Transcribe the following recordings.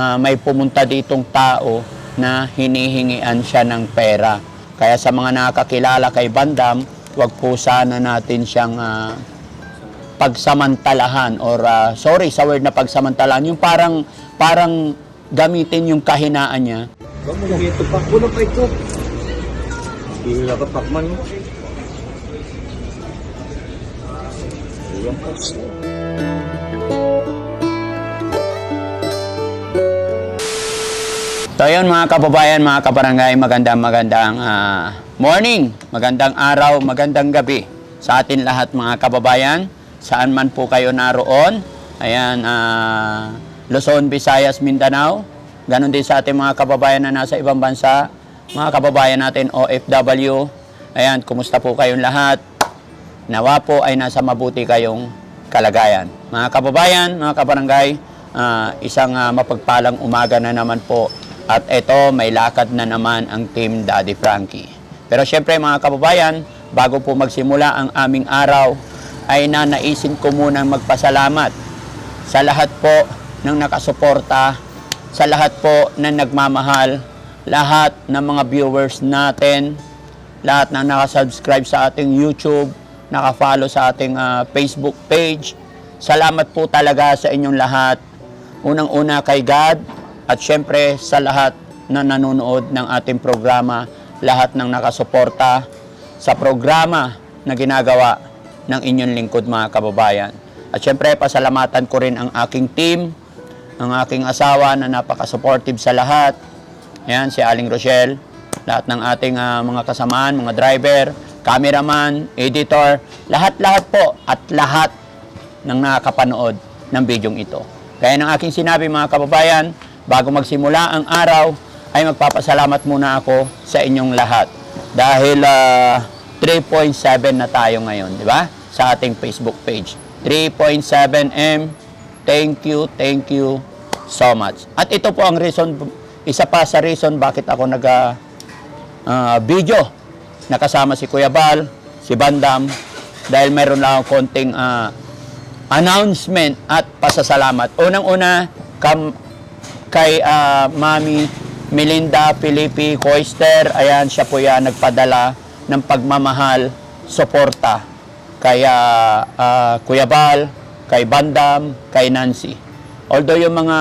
ah, may pumunta ditong tao na hinihingian siya ng pera. Kaya sa mga nakakilala kay Bandam, wag po sana natin siyang ah, pagsamantalahan or ah, sorry sa word na pagsamantalahan, yung parang parang gamitin yung kahinaan niya mo lang pa. Wala pa ito. Hindi ka pakman mo. Pa. So yun mga kababayan, mga kabarangay, magandang magandang ah, morning, magandang araw, magandang gabi sa atin lahat mga kababayan. Saan man po kayo naroon, ayan, ah, Luzon, Visayas, Mindanao. Ganon din sa ating mga kababayan na nasa ibang bansa, mga kababayan natin OFW. Ayan, kumusta po kayong lahat? Nawa po ay nasa mabuti kayong kalagayan. Mga kababayan, mga kabarangay, ah, isang ah, mapagpalang umaga na naman po. At ito, may lakad na naman ang Team Daddy Frankie. Pero syempre mga kababayan, bago po magsimula ang aming araw, ay nanaisin ko munang magpasalamat sa lahat po ng nakasuporta, sa lahat po ng nagmamahal, lahat ng mga viewers natin, lahat na nakasubscribe sa ating YouTube, nakafollow sa ating ah, Facebook page. Salamat po talaga sa inyong lahat. Unang-una kay God at syempre sa lahat na nanonood ng ating programa, lahat ng nakasuporta sa programa na ginagawa ng inyong lingkod mga kababayan. At syempre pasalamatan ko rin ang aking team, ang aking asawa na napaka-supportive sa lahat. Ayan, si Aling Rochelle, lahat ng ating ah, mga kasamaan, mga driver, cameraman, editor, lahat-lahat po at lahat ng nakakapanood ng bidyong ito. Kaya ng aking sinabi mga kababayan, bago magsimula ang araw, ay magpapasalamat muna ako sa inyong lahat. Dahil ah, 3.7 na tayo ngayon, di ba? Sa ating Facebook page. 3.7 M. Thank you, thank you so much. At ito po ang reason, isa pa sa reason bakit ako nag ah, video. Nakasama si Kuya Bal, si Bandam, dahil mayroon lang akong konting ah, announcement at pasasalamat. Unang-una, kam, kay ah, Mami Melinda Filipi Koister, ayan, siya po yan nagpadala ng pagmamahal, suporta kay ah, ah, Kuya Bal, kay Bandam, kay Nancy. Although yung mga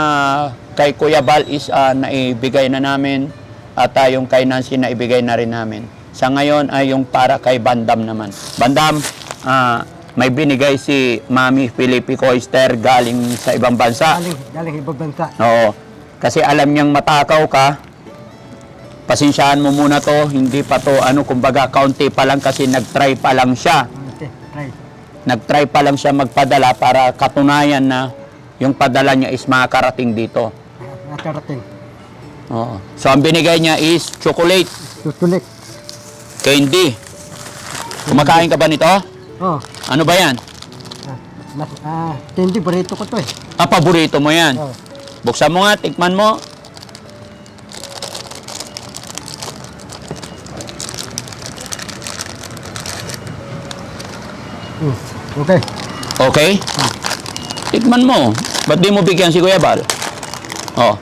kay Kuya Bal is ah, naibigay na namin at ah, yung kay Nancy naibigay na rin namin. Sa ngayon ay yung para kay Bandam naman. Bandam, ah, may binigay si Mami Filipi Koister galing sa ibang bansa. Galing, galing ibang bansa. Oo. Kasi alam niyang matakaw ka. Pasensyahan mo muna to, hindi pa to ano, kumbaga kaunti pa lang kasi nag-try pa lang siya. Nag-try pa lang siya magpadala para katunayan na yung padala niya is makakarating dito. Nakarating. Oo. So ang binigay niya is chocolate, Tutulik. candy. Kumakain ka ba nito? Oh, Ano ba yan? ah, mas, ah, hindi, burrito ko to eh. Ah, paborito mo yan. Oh, Buksan mo nga, tikman mo. mm, okay. Okay? Tikman mo. Ba't di mo bigyan si Kuya Bal? Oh.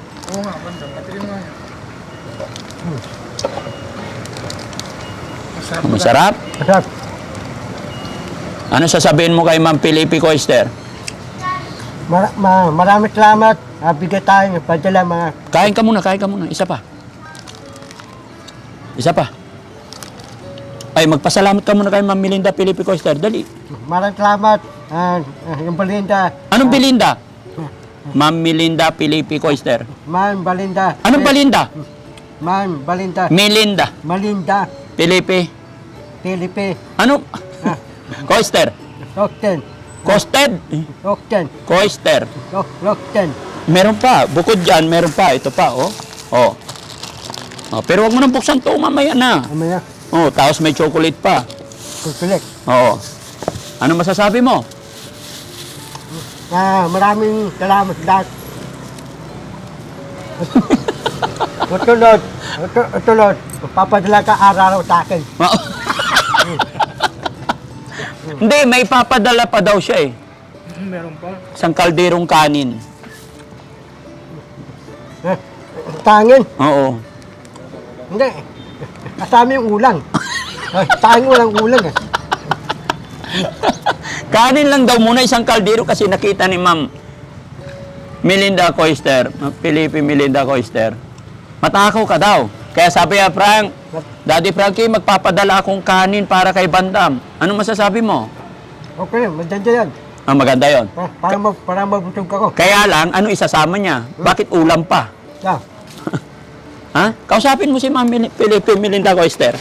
Masarap? Masarap. Ano sasabihin mo kay Ma'am Felipe Koister? Mar ma maraming salamat. Ah, bigay tayo. Padala mga Kain ka muna, kain ka muna. Isa pa. Isa pa. Ay, magpasalamat ka muna kay Ma'am Melinda Felipe Koister. Dali. maraming salamat. Ah, ah, yung Belinda. Anong Belinda? Ma'am Melinda Felipe Koister. Man Balinda. Anong Belinda? Man Balinda. Melinda Malinda. Felipe. Filipe. Ano? Koister. Lokten. Kosted. Lokten. Koister. Lok Lokten. Meron pa. Bukod dyan, meron pa. Ito pa, oh. Oh. oh pero wag mo nang buksan to, mamaya na. Amaya. Oh, tapos may chocolate pa. Tutulik. Oo. Ano masasabi mo? Ah, maraming salamat lahat. Utulod, utu- utulod, papadala ka araw sa akin. Hindi, may papadala pa daw siya eh. Meron pa? Isang kalderong kanin. Eh, Tangin. Oo. Hindi. Kasama yung ulang. Ay, tangin walang ulang eh. Kanin lang daw muna isang kaldero kasi nakita ni Ma'am Melinda Coister, Ma'am Felipe Melinda Coister. Matakaw ka daw. Kaya sabi niya, Frank, Daddy Frankie, magpapadala akong kanin para kay Bandam. Ano masasabi mo? Okay, maganda yan. Ah, maganda yon. Ah, para, mag, para mabusog ako. Kaya lang, ano isasama niya? Bakit ulam pa? Yeah. Ha? Kausapin mo si Ma'am Mel- Felipe Melinda Coister.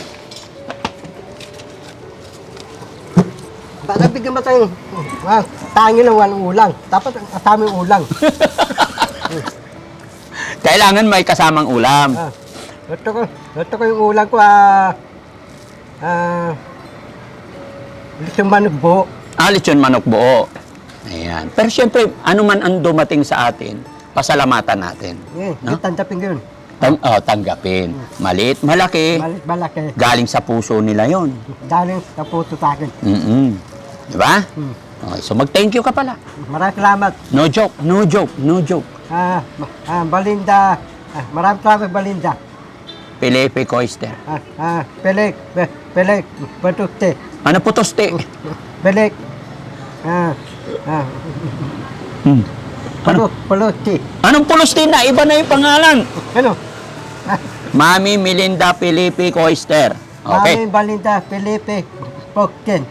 Baka bigyan mo tayong ah, tangin lang walang ulang. Dapat ang kasama yung ulang. Kailangan may kasamang ulam. Ah, ito ko, ito ko yung ulang ko, ah, ah, lisong manok buo. Ah, lechon manok buo. Ayan. Pero siyempre, ano man ang dumating sa atin, pasalamatan natin. Eh, No? tantapin ko yun. Tang oh, tanggapin. Maliit, malaki, Malit malaki. galing sa puso nila yon. Daling sa puto sa akin. Mm Di ba? Hmm. Okay, so mag-thank you ka pala. Maraming salamat. No joke, no joke, no joke. Ah, ah, Balinda. Ah, maraming salamat, Balinda. Felipe Coister. Ah, ah, Pelik, Pe- Pelik, Patuste, Ano putoste? Pelik. Ah, ah, Hmm. Ano? Palo, Palosti. Anong puloste na? Iba na yung pangalan. Ano? Mami Melinda Felipe Coister. Okay. Maraming Balinda, Felipe, Pokten.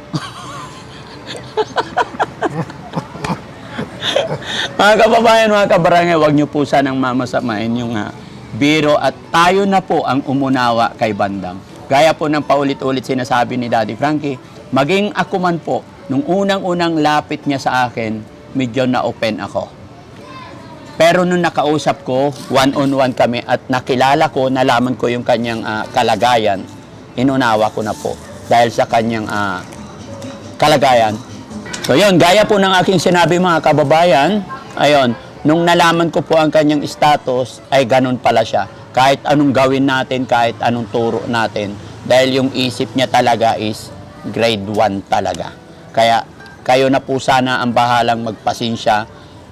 Mga kababayan, mga kabarangay, huwag niyo po sanang mamasamain yung ah, biro at tayo na po ang umunawa kay Bandam. Gaya po ng paulit-ulit sinasabi ni Daddy Frankie, maging ako man po, nung unang-unang lapit niya sa akin, medyo na-open ako. Pero nung nakausap ko, one-on-one kami at nakilala ko, nalaman ko yung kanyang ah, kalagayan, inunawa ko na po dahil sa kanyang ah, kalagayan. So yun, gaya po ng aking sinabi mga kababayan, ayun, nung nalaman ko po ang kanyang status, ay ganun pala siya. Kahit anong gawin natin, kahit anong turo natin, dahil yung isip niya talaga is grade 1 talaga. Kaya kayo na po sana ang bahalang magpasensya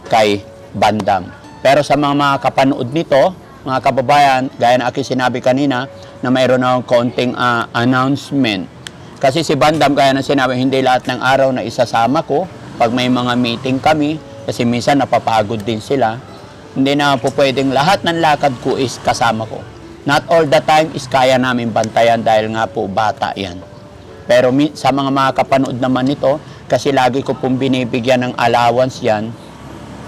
kay Bandam. Pero sa mga, mga kapanood nito, mga kababayan, gaya na aking sinabi kanina, na mayroon akong konting ah, announcement. Kasi si Bandam, kaya na sinabi, hindi lahat ng araw na isasama ko pag may mga meeting kami, kasi minsan napapagod din sila. Hindi na po pwedeng lahat ng lakad ko is kasama ko. Not all the time is kaya namin bantayan dahil nga po bata yan. Pero sa mga mga kapanood naman nito, kasi lagi ko pong binibigyan ng allowance yan,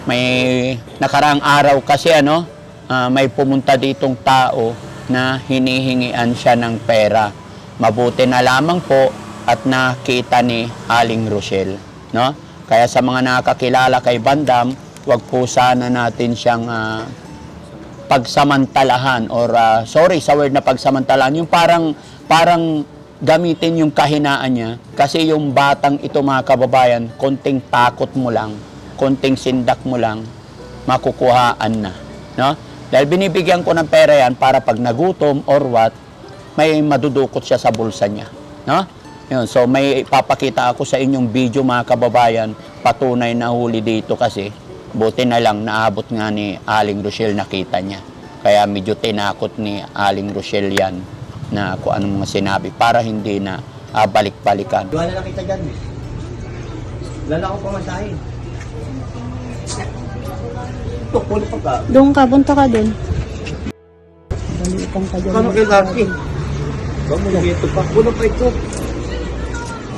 may nakaraang araw kasi ano, ah, may pumunta ditong tao na hinihingian siya ng pera. Mabuti na lamang po at nakita ni Aling Rochelle, no? Kaya sa mga nakakilala kay Bandam, wag po sana natin siyang ah, pagsamantalahan or ah, sorry sa word na pagsamantalahan. Yung parang parang gamitin yung kahinaan niya. Kasi yung batang ito mga kababayan konting takot mo lang konting sindak mo lang makukuhaan na no? Dahil binibigyan ko ng pera yan para pag nagutom or what may madudukot siya sa bulsa niya no yun so may papakita ako sa inyong video mga kababayan patunay na huli dito kasi Buti na lang naabot nga ni Aling Rochelle nakita niya. Kaya medyo tinakot ni Aling Rochelle yan na kung anong mga sinabi para hindi na ah, balik-balikan. Wala na kita dyan. Wala na akong pamasahin. Pulo pa ka. Doon ka, punta ka doon. Balikan ka dyan. Kano kay Lucky? Ba mo dito pa. Pulo pa ito.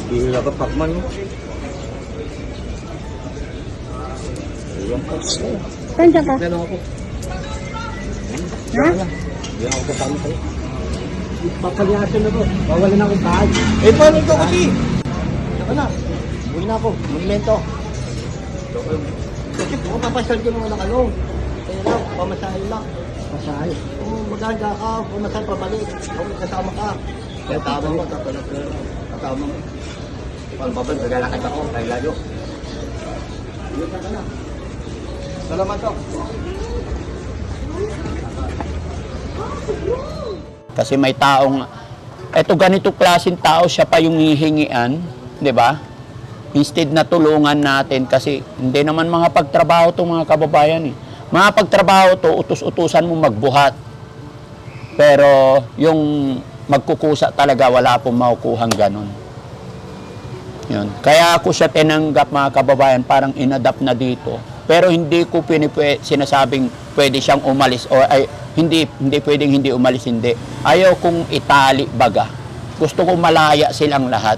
Hila ka pakman mo. Ayun pa. Saan ka? Yan ako. Ha? Yan ako kasama kayo. Papalyasan na ko. Wawala na akong bahay. Eh, paano ito kasi? Saka na. Uwi na ako. Monumento. Kasi kung papasyal ko naman ng ano, kaya lang, pamasahin lang. Masahay. Kung maganda ka, pumasal pabalik. Kung kasama ka. Kaya tama mo, tatulog ka. Katama mo. Pag babal, gagalakad ako, kaya layo. Salamat to. Kasi may taong, eto ganito klaseng tao siya pa yung hihingian, di ba? Instead na tulungan natin kasi hindi naman mga pagtrabaho itong mga kababayan eh. Mapagtrabaho to, utus-utusan mo magbuhat. Pero yung magkukusa talaga, wala pong makukuhang ganun. Yun. Kaya ako siya tinanggap mga kababayan, parang inadapt na dito. Pero hindi ko pinipwe, sinasabing pwede siyang umalis o ay hindi hindi pwedeng hindi umalis hindi. Ayaw kong itali baga. Gusto ko malaya silang lahat.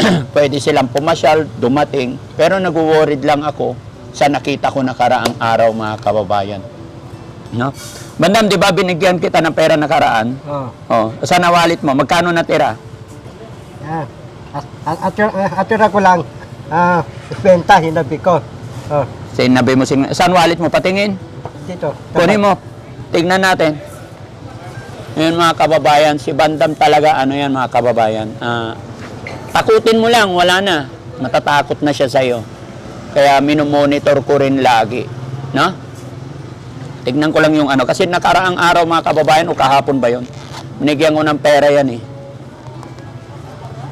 pwede silang pumasyal, dumating, pero nagwo-worried lang ako sa nakita ko nakaraang araw mga kababayan. No? Bandam, di ba binigyan kita ng pera nakaraan? Oh. Oh, sa nawalit mo, magkano natira? Yan. At, at, at, atira ko lang, ah, benta, hinabi ko. Oh, Sinabi mo, sing- saan wallet mo? Patingin. dito. Kunin mo. Tignan natin. Yun mga kababayan, si Bandam talaga, ano yan mga kababayan, ah, takutin mo lang, wala na. Matatakot na siya sa'yo. Kaya minomonitor ko rin lagi. No? Tignan ko lang yung ano. Kasi nakaraang araw mga kababayan, o kahapon ba yun? Binigyan ko ng pera yan eh.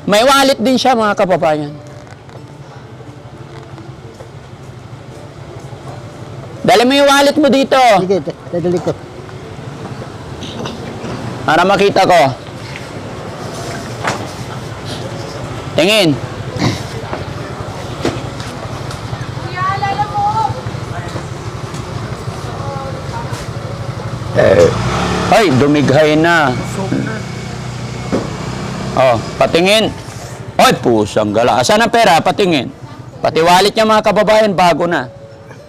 May wallet din siya mga kababayan. Dali mo yung wallet mo dito. Sige, dadali ko. Para makita ko. Tingin. Ay, dumighay na. Oh, patingin. Ay, pusang gala. Asan ang pera? Patingin. Pati wallet niya mga kababayan, bago na.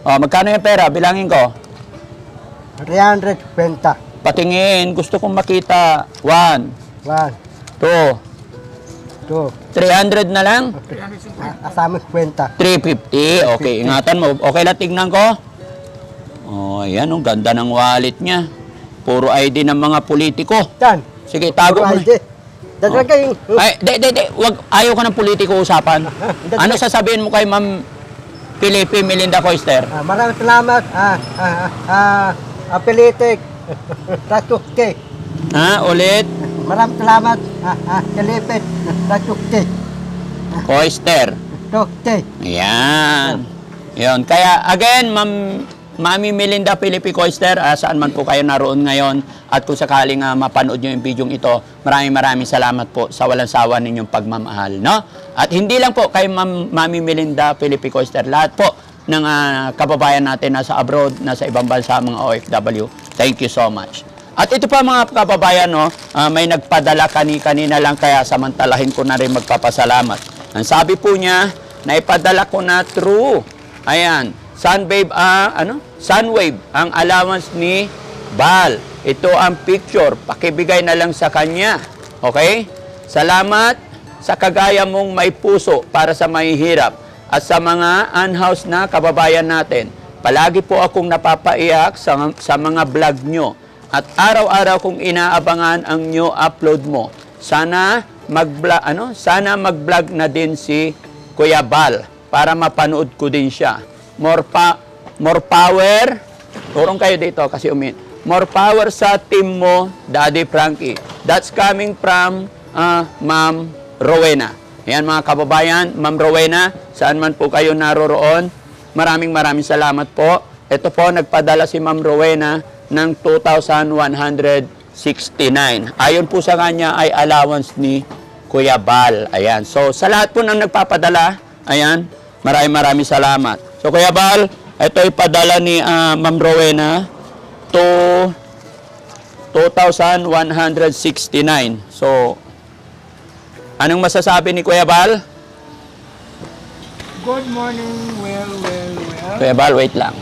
Oh, magkano yung pera? Bilangin ko. 300 benta. Patingin. Gusto kong makita. One, 1, two, 2, 300 na lang? asama kwenta. 350. Okay, ingatan mo. Okay lang tignan ko. Oh, ayan, ang ganda ng wallet niya. Puro ID ng mga politiko. Yan. Sige, tago mo. ID. Dadala kayo. Ay, de, de, de, wag, ayaw ka ng politiko usapan. Ano sasabihin mo kay Ma'am Felipe Melinda Coister? Ah, maraming salamat. Ah, ah, ah, apelitik. Ratuke. Ha, ulit? Maraming salamat. Ah, ah, kalipit. Ratuke. Coister. Ratuke. Ayan. Yun. Kaya, again, Ma'am Mami Melinda Felipe Coister, ah, saan man po kayo naroon ngayon at kung sakaling ah, mapanood nyo yung video ito, maraming maraming salamat po sa walang sawa ninyong pagmamahal. No? At hindi lang po kay Ma'am Mami Melinda Felipe Coister, lahat po ng ah, kababayan natin nasa abroad, nasa ibang bansa, mga OFW. Thank you so much. At ito pa mga kababayan, no, ah, may nagpadala kani-kanina lang kaya samantalahin ko na rin magpapasalamat. Ang sabi po niya, naipadala ko na true. Ayan, Sunwave, ah, ano? Sunwave, ang allowance ni Bal. Ito ang picture, pakibigay na lang sa kanya. Okay? Salamat sa kagaya mong may puso para sa mahihirap at sa mga unhoused na kababayan natin. Palagi po akong napapaiyak sa, sa mga vlog nyo at araw-araw kong inaabangan ang new upload mo. Sana mag ano? Sana mag-vlog na din si Kuya Bal para mapanood ko din siya. More pa more power. Turong kayo dito kasi umi. More power sa team mo, Daddy Frankie. That's coming from ah, Ma'am Rowena. Ayan mga kababayan, Ma'am Rowena, saan man po kayo naroroon, maraming maraming salamat po. Ito po, nagpadala si Ma'am Rowena ng 2,169. Ayon po sa kanya ay allowance ni Kuya Bal. Ayan. So, sa lahat po ng nagpapadala, ayan, maraming maraming salamat. So, Kuya Bal, ito ay padala ni ah, Ma'am Rowena to 2,169. So, anong masasabi ni Kuya Bal? Good morning, well, well, well. Kuya Bal, wait lang.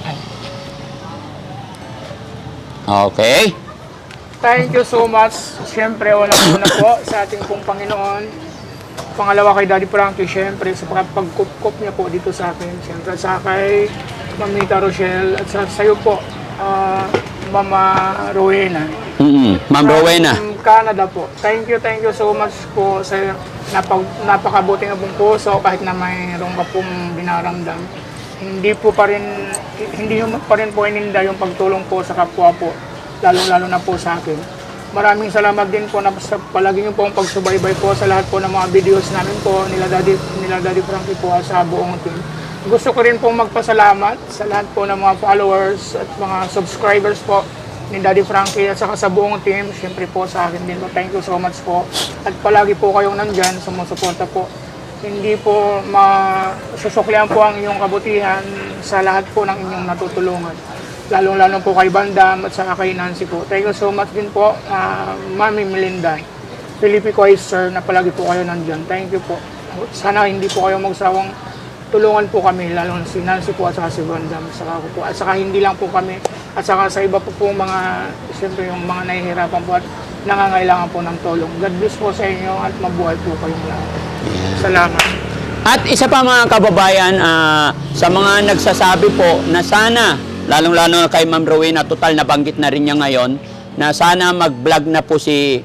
Okay. Thank you so much. Siyempre, unang-una po sa ating pong Panginoon. Pangalawa kay Daddy Frankie, siyempre, sa pagkup niya po dito sa akin. Siyempre, sa kay Mamita Rochelle at sa sayo po, ah, Mama Rowena. Mm Ma'am Rowena. From Canada po. Thank you, thank you so much po sa napag, napakabuti nga pong puso kahit na mayroon ka pong binaramdam. Hindi po pa rin, hindi pa rin po ininda yung pagtulong po sa kapwa po, lalo-lalo na po sa akin. Maraming salamat din po na sa palagi niyo po ang pagsubaybay po sa lahat po ng mga videos namin po nila Daddy, nila Daddy Frankie po sa buong team. gusto ko rin pong magpasalamat sa lahat po ng mga followers at mga subscribers po ni Daddy Frankie at saka sa buong team. Siyempre po sa akin din po. Thank you so much po. At palagi po kayong nandyan, sumusuporta po. Hindi po masusuklian po ang inyong kabutihan sa lahat po ng inyong natutulungan. Lalong-lalo po kay Bandam at saka kay Nancy po. Thank you so much din po, ah, Mami Melinda. Felipe Coy, sir, na palagi po kayo nandyan. Thank you po. Sana hindi po kayo magsawang tulungan po kami, lalo na si Nancy po at saka si Bandam. Saka po. At saka hindi lang po kami, at saka sa iba po po mga, siyempre yung mga nahihirapan po at nangangailangan po ng tulong. God bless po sa inyo at mabuhay po kayong lahat. Salamat. At isa pa mga kababayan, ah, sa mga nagsasabi po na sana, lalong-lalo na kay Ma'am Rowena, total nabanggit na rin niya ngayon, na sana mag-vlog na po si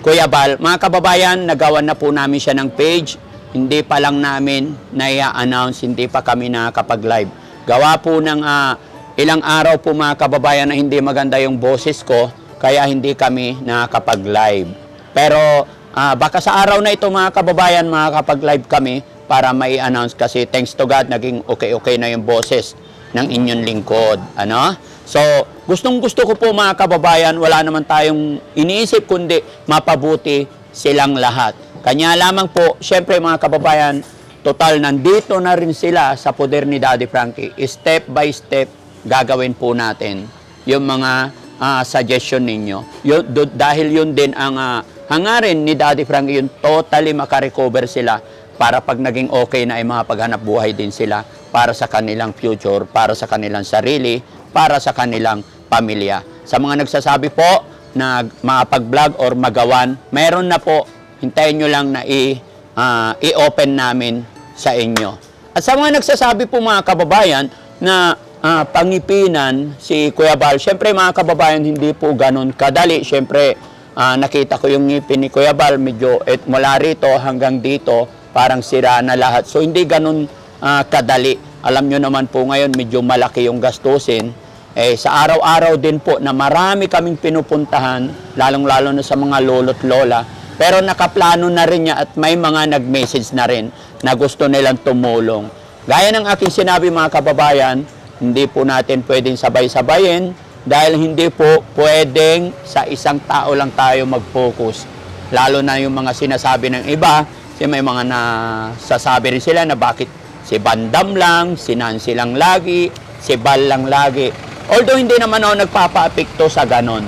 Kuya Bal. Mga kababayan, nagawan na po namin siya ng page. Hindi pa lang namin na-announce, hindi pa kami nakakapag-live. Gawa po ng ah, ilang araw po mga kababayan na hindi maganda yung boses ko, kaya hindi kami nakakapag-live. Pero ah, baka sa araw na ito mga kababayan, makakapag-live kami para mai announce kasi thanks to God, naging okay-okay na yung boses ng inyong lingkod. Ano? So, gustong gusto ko po mga kababayan, wala naman tayong iniisip kundi mapabuti silang lahat. Kanya lamang po, syempre mga kababayan, total nandito na rin sila sa poder ni Daddy Frankie. Step by step, gagawin po natin yung mga ah, suggestion ninyo. Yun, do- dahil yun din ang ah, hangarin ni Daddy Frankie, yung totally makarecover sila para pag naging okay na ay mga paghanap buhay din sila para sa kanilang future, para sa kanilang sarili, para sa kanilang pamilya. Sa mga nagsasabi po na makapag-vlog or magawan, meron na po, hintayin nyo lang na i, ah, i-open namin sa inyo. At sa mga nagsasabi po mga kababayan na ah, pangipinan si Kuya Bal, syempre mga kababayan hindi po ganun kadali. Syempre ah, nakita ko yung ngipin ni Kuya Bal, medyo et, mula rito hanggang dito, parang sira na lahat. So hindi ganun ah, kadali. Alam nyo naman po ngayon, medyo malaki yung gastusin. Eh, sa araw-araw din po na marami kaming pinupuntahan, lalong-lalo na sa mga lolo't lola. Pero nakaplano na rin niya at may mga nag-message na rin na gusto nilang tumulong. Gaya ng aking sinabi mga kababayan, hindi po natin pwedeng sabay-sabayin dahil hindi po pwedeng sa isang tao lang tayo mag-focus. Lalo na yung mga sinasabi ng iba, kasi may mga nasasabi rin sila na bakit si Bandam lang, si Nancy lang lagi, si Bal lang lagi. Although hindi naman ako nagpapa-apekto sa ganon.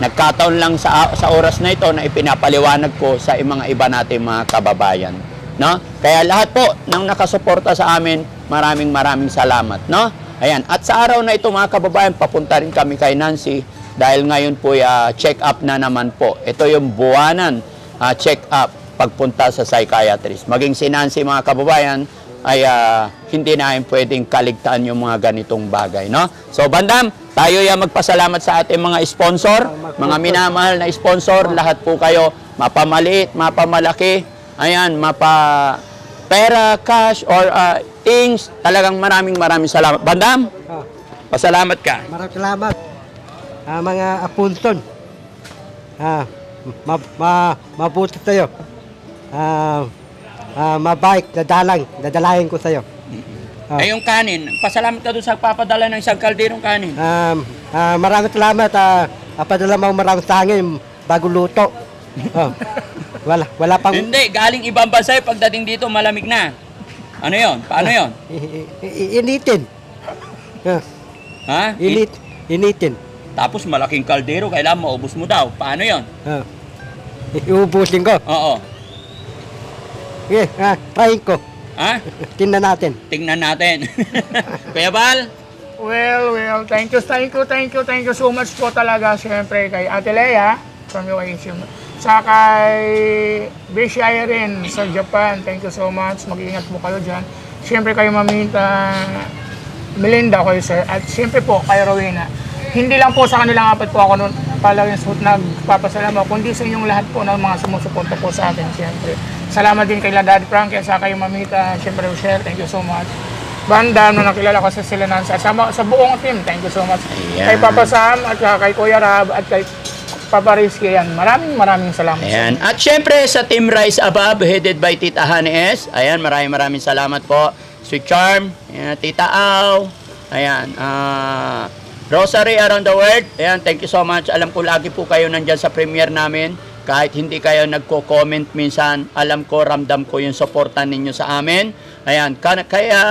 Nagkataon lang sa, sa oras na ito na ipinapaliwanag ko sa mga iba nating mga kababayan. No? Kaya lahat po ng nakasuporta sa amin, maraming maraming salamat. No? Ayan. At sa araw na ito mga kababayan, papunta rin kami kay Nancy dahil ngayon po uh, check up na naman po. Ito yung buwanan ah, check up pagpunta sa psychiatrist. Maging si Nancy mga kababayan ay ah, hindi na pwedeng kaligtaan yung mga ganitong bagay. No? So Bandam, tayo yung magpasalamat sa ating mga sponsor, mga minamahal na sponsor, lahat po kayo, mapamaliit, mapamalaki, ayan, mapa pera, cash, or ah, things, talagang maraming maraming salamat. Bandam, Ah, pasalamat ka. maraming salamat. Ah, mga apunton. Ah, ma, ma, mabuti sa'yo. Ah, ah, mabait, dadalang, dadalahin ko sa'yo. Ah. Eh, yung kanin, pasalamat ka doon sa papadala ng isang kalderong kanin. Um, ah, maraming salamat. Ah, apadala mo maraming sangin bago luto. Oh, wala, wala pang... Hindi, galing ibang bansa, eh, pagdating dito, malamig na. Ano yon? Paano yon? Initin. Ah, Ha? init, initin. Tapos malaking kaldero, kailangan maubos mo daw. Paano yon? Ah, iubusin ko. Oo. Okay, ah, try ko. Ha? Tingnan natin. Tingnan natin. Kuya Bal? Well, well, thank you, thank you, thank you, thank you so much po talaga siyempre kay Ate Lea from UASU. Sa kay Bishi Irene sa Japan, thank you so much. Mag-iingat po kayo dyan. Siyempre kay Mamita Melinda ko sir. At siyempre po kay Rowena. Hindi lang po sa kanilang apat po ako nun palaging suot nagpapasalamat, kundi sa inyong lahat po ng mga sumusuporta po sa akin, siyempre. Salamat din kay La Daddy Frankie, sa kay Mamita, siyempre Rochelle, thank you so much. Banda, nung nakilala ko sa sila at sa, sa buong team, thank you so much. Ayan. Kay Papa Sam, at saka kay Kuya Rab, at kay Papa Rizky, yan. Maraming maraming salamat. Ayan. At syempre sa Team Rise Above, headed by Tita Honey S. Ayan, maraming maraming salamat po si Charm, ayan, Tita Au, ayan, ah, Rosary Around the World, ayan, thank you so much. Alam ko lagi po kayo nandyan sa premiere namin. Kahit hindi kayo nagko-comment minsan, alam ko, ramdam ko yung suporta ninyo sa amin. Ayan, ka- kaya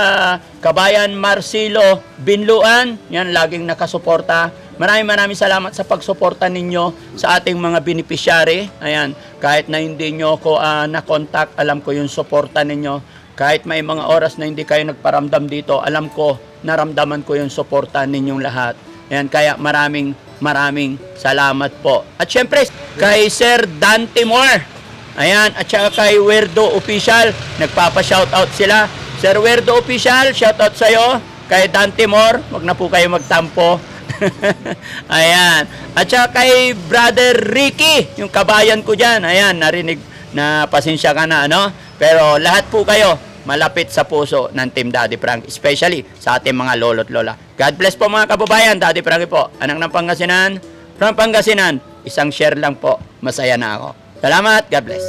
kabayan Marcelo Binluan, yan, laging nakasuporta. Maraming maraming salamat sa pagsuporta ninyo sa ating mga beneficiary. Ayan, kahit na hindi nyo ako ah, na-contact, alam ko yung suporta ninyo. Kahit may mga oras na hindi kayo nagparamdam dito, alam ko, naramdaman ko yung suporta ninyong lahat. Ayan, kaya maraming maraming salamat po. At syempre, kay Sir Dante Moore. Ayan, at saka kay Werdo Official, nagpapa-shoutout sila. Sir Werdo Official, shoutout sa'yo. Kay Dante Moore, wag na po kayo magtampo. Ayan. At saka kay Brother Ricky, yung kabayan ko dyan. Ayan, narinig na pasensya ka na, ano? Pero lahat po kayo, malapit sa puso ng Team Daddy Frank, especially sa ating mga lolo't lola. God bless po mga kababayan, Daddy Frank po. Anak ng Pangasinan, from Pangasinan, isang share lang po, masaya na ako. Salamat, God bless.